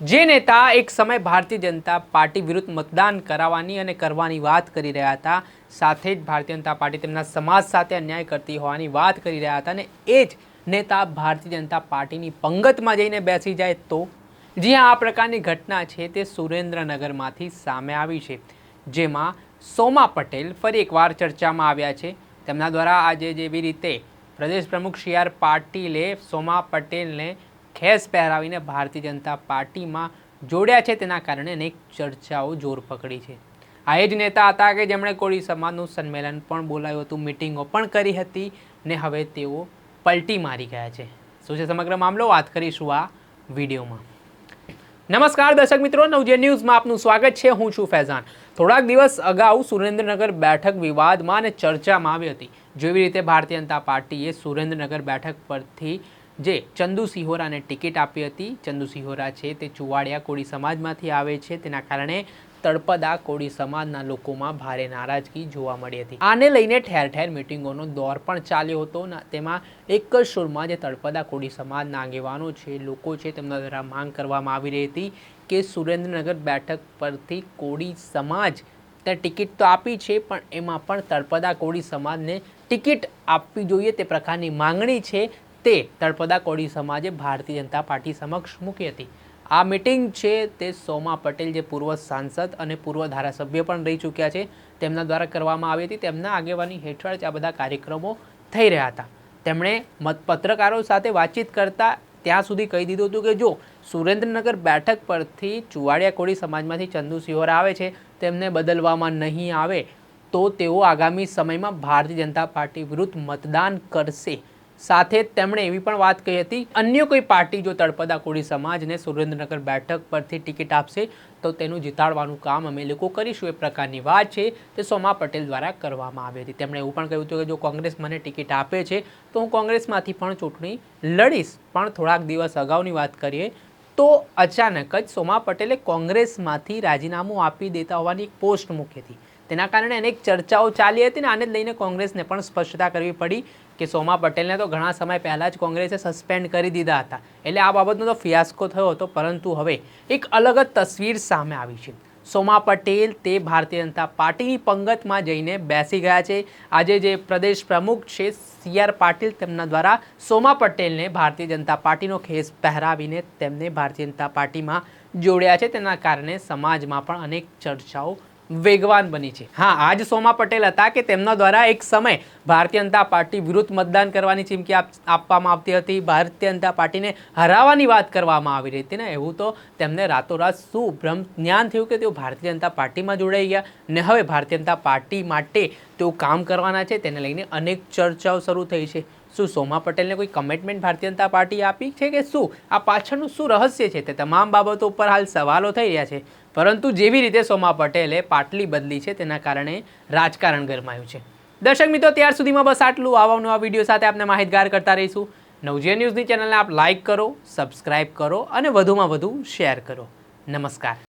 જે નેતા એક સમય ભારતીય જનતા પાર્ટી વિરુદ્ધ મતદાન કરાવવાની અને કરવાની વાત કરી રહ્યા હતા, સાથે જ ભારતીય જનતા પાર્ટી તેમના સમાજ સાથે અન્યાય કરતી હોવાની વાત કરી રહ્યા હતા અને એ જ નેતા ભારતીય જનતા પાર્ટીની પંગતમાં જઈને બેસી જાય તો? જ્યાં આ પ્રકારની ઘટના છે તે સુરેન્દ્રનગરમાંથી સામે આવી છે, જેમાં સોમા પટેલ ફરી એકવાર ચર્ચામાં આવ્યા છે. તેમના દ્વારા આજે જેવી રીતે પ્રદેશ પ્રમુખ સી આર પાટીલે સોમા પટેલને ખેસ પહેરાવીને ભારતીય જનતા પાર્ટીમાં જોડ્યા છે. તેના કારણે અનેક ચર્ચાઓ જોર પકડી છે. આ એ જ નેતા હતા કે જેમણે કોળી સમાજનું સંમેલન પણ બોલાવ્યું હતું, મિટિંગો પણ કરી હતી ને હવે તેઓ પલટી મારી ગયા છે. શું છે સમગ્ર મામલો? વાત કરીશું આ વિડીયોમાં. નમસ્કાર દર્શક મિત્રો નવજે ન્યૂઝમાં આપનું સ્વાગત છે. હું છું ફૈઝાન. થોડાક દિવસ અગાઉ સુરેન્દ્રનગર બેઠક વિવાદમાં અને ચર્ચામાં આવી હતી. જેવી રીતે ભારતીય જનતા પાર્ટીએ સુરેન્દ્રનગર બેઠક પરથી જે ચંદુ સિહોરાને ટિકિટ આપી હતી. ચંદુ સિહોરા છે તે ચુવાડિયા કોળી સમાજમાંથી આવે છે. તેના કારણે તળપદા કોળી સમાજના લોકોમાં ભારે નારાજગી જોવા મળી હતી. આને લઈને ઠેર ઠેર મિટિંગોનો દોર પણ ચાલ્યો હતો. તેમાં એક જ સુરમાં જે તળપદા કોળી સમાજના આગેવાનો છે, લોકો છે, તેમના દ્વારા માંગ કરવામાં આવી રહી હતી કે સુરેન્દ્રનગર બેઠક પરથી કોળી સમાજ તે ટિકિટ તો આપી છે, પણ એમાં પણ તળપદા કોળી સમાજને ટિકિટ આપવી જોઈએ તે પ્રકારની માંગણી છે. તે તળપદા કોળી સમાજે ભારતીય જનતા પાર્ટી સમક્ષ મૂકી હતી. આ મિટિંગ છે તે સોમા પટેલ, જે પૂર્વ સાંસદ અને પૂર્વ ધારાસભ્ય પણ રહી ચૂક્યા છે, તેમના દ્વારા કરવામાં આવી હતી. તેમના આગેવાની હેઠળ જ આ બધા કાર્યક્રમો થઈ રહ્યા હતા. તેમણે મત પત્રકારો સાથે વાતચીત કરતા ત્યાં સુધી કહી દીધું હતું કે જો સુરેન્દ્રનગર બેઠક પરથી ચુવાડિયા કોળી સમાજમાંથી ચંદુ સિહોર આવે છે, તેમને બદલવામાં નહીં આવે, તો તેઓ આગામી સમયમાં ભારતીય જનતા પાર્ટી વિરુદ્ધ મતદાન કરશે. સાથે જ તેમણે એવી પણ વાત કહી હતી, અન્ય કોઈ પાર્ટી જો તળપદા કોળી સમાજને સુરેન્દ્રનગર બેઠક પરથી ટિકિટ આપશે, તો તેનું જીતાડવાનું કામ અમે લોકો કરીશું. એ પ્રકારની વાત છે, તે સોમા પટેલ દ્વારા કરવામાં આવી હતી. તેમણે એવું પણ કહ્યું હતું કે, જો કોંગ્રેસ મને ટિકિટ આપે છે, તો હું કોંગ્રેસમાંથી પણ ચૂંટણી લડીશ. પણ થોડાક દિવસ અગાઉની વાત કરીએ તો અચાનક જ સોમા પટેલે કોંગ્રેસમાંથી રાજીનામું આપી દેતા હોવાની એક પોસ્ટ મૂકી હતી. તેના કારણે અનેક ચર્ચાઓ ચાલી હતી ને આને જ લઈને કોંગ્રેસને પણ સ્પષ્ટતા કરવી પડી કે સોમા પટેલને તો ઘણા સમય પહેલાં જ કોંગ્રેસે સસ્પેન્ડ કરી દીધા હતા. એટલે આ બાબતનો તો ફિયાસ્કો થયો હતો, પરંતુ હવે એક અલગ જ તસવીર સામે આવી છે. સોમા પટેલ તે ભારતીય જનતા પાર્ટીની પંગતમાં જઈને બેસી ગયા છે. આજે જે પ્રદેશ પ્રમુખ છે સી આર પાટીલ તેમના દ્વારા સોમા પટેલને ભારતીય જનતા પાર્ટીનો ખેસ પહેરાવીને તેમને ભારતીય જનતા પાર્ટીમાં જોડ્યા છે. તેના કારણે સમાજમાં પણ અનેક ચર્ચાઓ વેગવાન બની છે. હા, આજ સોમા પટેલ હતા કે તેમના દ્વારા એક સમય ભારતીય જનતા પાર્ટી વિરુદ્ધ મતદાન કરવાની ચીમકી આપ- આપવામાં આવતી હતી. ભારતીય જનતા પાર્ટીને હરાવવાની વાત કરવામાં આવી રહી હતી ને, એવું તો તેમને રાતોરાત શું ભ્રમ જ્ઞાન થયું કે તેઓ ભારતીય જનતા પાર્ટીમાં જોડાઈ ગયા ને હવે ભારતીય જનતા પાર્ટી માટે તેઓ કામ કરવાના છે. તેને લઈને અનેક ચર્ચાઓ શરૂ થઈ છે. શું સોમા પટેલને કોઈ કમિટમેન્ટ ભારતીય જનતા પાર્ટી આપી છે કે શું? આ પાછળનું શું રહસ્ય છે તે તમામ બાબતો ઉપર હાલ સવાલો થઈ રહ્યા છે. પરંતુ જેવી રીતે સોમા પટેલે પાટલી બદલી છે તેના કારણે રાજકારણ ગરમાયું છે. દર્શક મિત્રો, ત્યાર સુધીમાં બસ આટલું. આવા નવા વીડિયો સાથે આપણે માહિતગાર કરતા રહીશું. નવજીવન ન્યૂઝની ચેનલને આપ લાઇક કરો, સબસ્ક્રાઇબ કરો અને વધુમાં વધુ શેર કરો. નમસ્કાર.